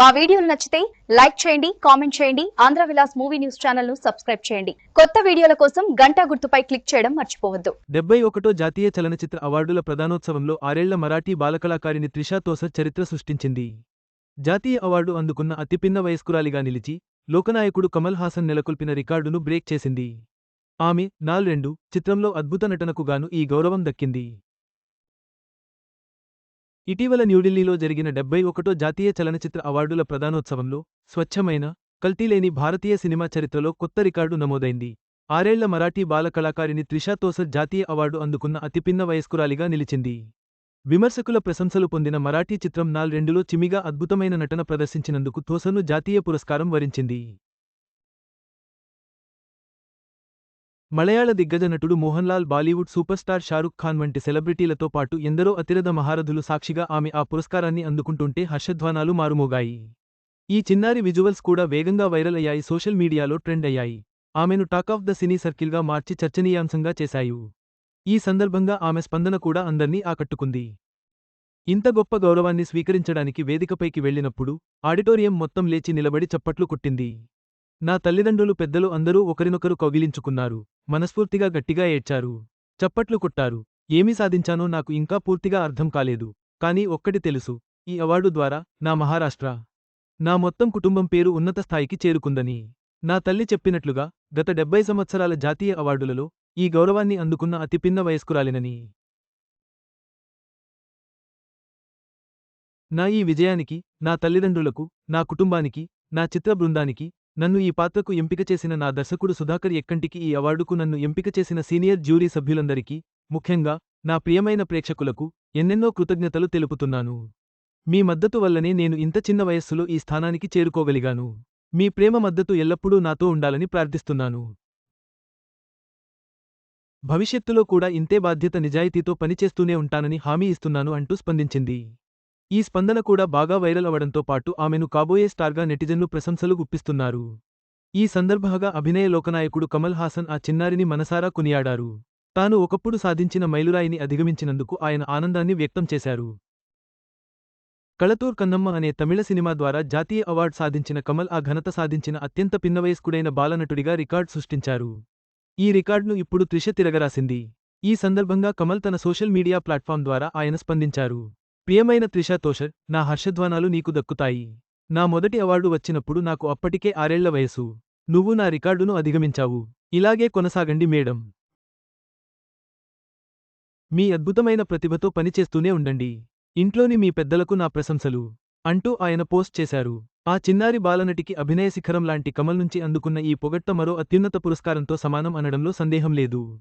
మా వీడియోలు నచ్చితే లైక్ చేయండి కామెంట్ చేయండి ఆంధ్ర విలాస్ మూవీ న్యూస్ ఛానల్ను సబ్స్క్రైబ్ చేయండి. కొత్త వీడియోల కోసం గంటా గుర్తుపై క్లిక్ చేయడం మర్చిపోవద్దు. డెబ్బై ఒకటో జాతీయ చలనచిత్ర అవార్డుల ప్రధానోత్సవంలో ఆరేళ్ళ మరాఠీ బాలకళాకారిణి త్రిషా తోస చరిత్ర సృష్టించింది. జాతీయ అవార్డు అందుకున్న అతిపిన్న వయస్కురాలిగా నిలిచి లోకనాయకుడు కమల్ హాసన్ నెలకొల్పిన రికార్డును బ్రేక్ చేసింది. ఆమె నాల్ రెండు చిత్రంలో అద్భుత నటనకు గాను ఈ గౌరవం దక్కింది. ఇటీవల న్యూఢిల్లీలో జరిగిన డెబ్బై ఒకటో జాతీయ చలనచిత్ర అవార్డుల ప్రధానోత్సవంలో స్వచ్ఛమైన కల్తీలేని భారతీయ సినిమా చరిత్రలో కొత్త రికార్డు నమోదైంది. ఆరేళ్ళ మరాఠీ బాల కళాకారిణి త్రిషా తోసర్ జాతీయ అవార్డు అందుకున్న అతిపిన్న వయస్కురాలిగా నిలిచింది. విమర్శకుల ప్రశంసలు పొందిన మరాఠీ చిత్రం నాల్ రెండులో చిమిగా అద్భుతమైన నటన ప్రదర్శించినందుకు తోసర్ను జాతీయ పురస్కారం వరించింది. మలయాళ దిగ్గజ నటుడు మోహన్ లాల్ బాలీవుడ్ సూపర్ స్టార్ షారుఖ్ ఖాన్ వంటి సెలబ్రిటీలతో పాటు ఎందరో అతిరథ మహారథులు సాక్షిగా ఆమె ఆ పురస్కారాన్ని అందుకుంటుంటే హర్షధ్వానాలు మారుమోగాయి. ఈ చిన్నారి విజువల్స్ కూడా వేగంగా వైరల్ అయ్యాయి సోషల్ మీడియాలో ట్రెండ్ అయ్యాయి. ఆమెను టాక్ ఆఫ్ ద సినీ సర్కిల్గా మార్చి చర్చనీయాంశంగా చేశాయి. ఈ సందర్భంగా ఆమె స్పందన కూడా అందర్నీ ఆకట్టుకుంది. ఇంత గొప్ప గౌరవాన్ని స్వీకరించడానికి వేదికపైకి వెళ్ళినప్పుడు ఆడిటోరియం మొత్తం లేచి నిలబడి చప్పట్లు కొట్టింది. నా తల్లిదండ్రులు పెద్దలు అందరూ ఒకరినొకరు కౌగిలించుకున్నారు. మనస్ఫూర్తిగా గట్టిగా ఏడ్చారు. చప్పట్లు కొట్టారు. ఏమి సాధించానో నాకు ఇంకా పూర్తిగా అర్థం కాలేదు. కానీ ఒక్కటి తెలుసు. ఈ అవార్డు ద్వారా నా మహారాష్ట్ర నా మొత్తం కుటుంబం పేరు ఉన్నత స్థాయికి చేరుకుందని. నా తల్లి చెప్పినట్లుగా గత డెబ్బై సంవత్సరాల జాతీయ అవార్డులలో ఈ గౌరవాన్ని అందుకున్న అతిపిన్న వయస్కురాలినని. నా ఈ విజయానికి నా తల్లిదండ్రులకు నా కుటుంబానికి నా చిత్ర బృందానికి నన్ను ఈ పాత్రకు ఎంపిక చేసిన నా దర్శకుడు సుధాకర్ ఎక్కంటికి ఈ అవార్డుకు నన్ను ఎంపిక చేసిన సీనియర్ జ్యూరీ సభ్యులందరికీ ముఖ్యంగా నా ప్రియమైన ప్రేక్షకులకు ఎన్నెన్నో కృతజ్ఞతలు తెలుపుతున్నాను. మీ మద్దతు వల్లనే నేను ఇంత చిన్న వయస్సులో ఈ స్థానానికి చేరుకోగలిగాను. మీ ప్రేమ మద్దతు ఎల్లప్పుడూ నాతో ఉండాలని ప్రార్థిస్తున్నాను. భవిష్యత్తులో కూడా ఇంతే బాధ్యత నిజాయితీతో పనిచేస్తూనే ఉంటానని హామీ ఇస్తున్నాను అంటూ స్పందించింది. ఈ స్పందన కూడా బాగా వైరల్ అవడంతో పాటు ఆమెను కాబోయే స్టార్గా నెటిజన్లు ప్రశంసలు గుప్పిస్తున్నారు. ఈ సందర్భంగా అభినయ లోకనాయకుడు కమల్ హాసన్ ఆ చిన్నారిని మనసారా కొనియాడారు. తాను ఒకప్పుడు సాధించిన మైలురాయిని అధిగమించినందుకు ఆయన ఆనందాన్ని వ్యక్తం చేశారు. కళతూర్ కన్నమ్మ అనే తమిళ సినిమా ద్వారా జాతీయ అవార్డు సాధించిన కమల్ ఆ ఘనత సాధించిన అత్యంత పిన్నవయస్కుడైన బాలనటుడిగా రికార్డ్ సృష్టించారు. ఈ రికార్డును ఇప్పుడు త్రిష తిరగరాసింది. ఈ సందర్భంగా కమల్ తన సోషల్ మీడియా ప్లాట్ఫామ్ ద్వారా ఆయన స్పందించారు. ప్రియమైన త్రిషా తోషర్ నా హర్షధ్వానాలు నీకు దక్కుతాయి. నా మొదటి అవార్డు వచ్చినప్పుడు నాకు అప్పటికే ఆరేళ్ళ వయసు నువ్వు నా రికార్డును అధిగమించావు. ఇలాగే కొనసాగండి మేడం. మీ అద్భుతమైన ప్రతిభతో పనిచేస్తూనే ఉండండి. ఇంట్లోని మీ పెద్దలకు నా ప్రశంసలు. అంటూ ఆయన పోస్ట్ చేశారు. ఆ చిన్నారి బాలనటికి అభినయ శిఖరం లాంటి కమల్ నుంచి అందుకున్న ఈ పొగట్ట మరో అత్యున్నత పురస్కారంతో సమానం అనడంలో సందేహం లేదు.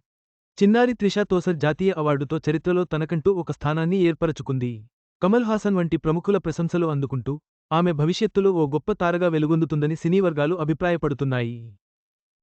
చిన్నారి త్రిషా తోసర్ జాతీయ అవార్డుతో చరిత్రలో తనకంటూ ఒక స్థానాన్ని ఏర్పరచుకుంది. కమల్ హాసన్ వంటి ప్రముఖుల ప్రశంసలు అందుకుంటూ ఆమె భవిష్యత్తులో ఓ గొప్ప తారగా వెలుగొందుతుందని సినీ వర్గాలు అభిప్రాయపడుతున్నాయి.